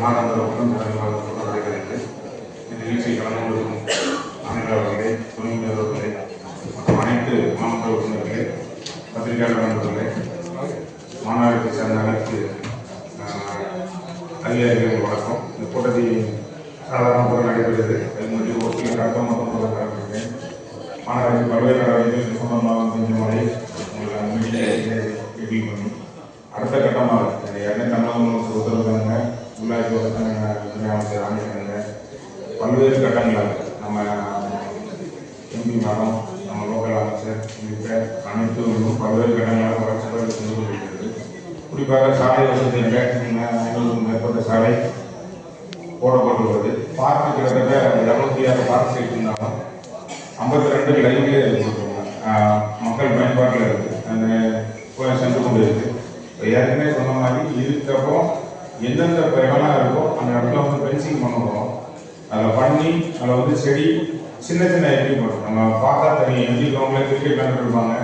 மாணவர்களுக்கும் தலைவர்களுக்கும் நடைபெறுகிறது இந்த நிகழ்ச்சியை கலந்து கொள்ளும் அமைச்சர் அவர்களே துணை மற்றும் அனைத்து மாவட்ட உறுப்பினர்களே பத்திரிகையாளர் நண்பர்களே மாநகரத்தை சேர்ந்த அனைத்து ஆஹ், வணக்கம் இந்த கூட்டத்தை சாதாரண முறை நடைபெறுகிறது அது மட்டும் ஒரு சில கருத்தம் மட்டும் சொல்ல கடமைப்பட்டேன் மாநகராட்சி பல்வேறு நடவடிக்கைகள் சம்பந்தமாக கொஞ்சம் முறை அடுத்த கட்டமாக இந்த எண்ணெய் தமிழகங்களுக்கு உத்தரவு உள்ளாட்சி வசதி துணை அமைச்சர் அமைக்கிறாங்க பல்வேறு கட்டங்களாக நம்ம எம்பி மரம் நம்ம லோக்கல் அமைச்சர் உள்ளிட்ட அனைத்து பல்வேறு கட்டங்களாக வளர்ச்சிகள் பயிர் கொண்டிருக்கிறது. குறிப்பாக சாலை வசதி ஐநூறுக்கும் மேற்பட்ட சாலை போடப்பட்டுள்ளது. பார்க்கு கிட்டத்தட்ட இருநூத்தி ஆறு பார்க் இருந்தாலும் ஐம்பத்தி ரெண்டு லைன்லேயே இருக்கு மக்கள் பயன்பாட்டில் இருக்குது அந்த சென்று கொண்டு இருக்குது ஏற்கனவே சொன்ன மாதிரி இதுக்கப்புறம் எந்தெந்த இடம்லாம் இருக்கோ அந்த இடத்துல வந்து பென்சிங் பண்ணுவோம். அதில் பண்ணி அதில் வந்து செடி சின்ன சின்ன எப்படி பண்ணுறோம் நம்ம பார்த்தா தெரியும். எம்ஜி கிரவுண்டில் கிரிக்கெட் விளையாண்டுருப்பாங்க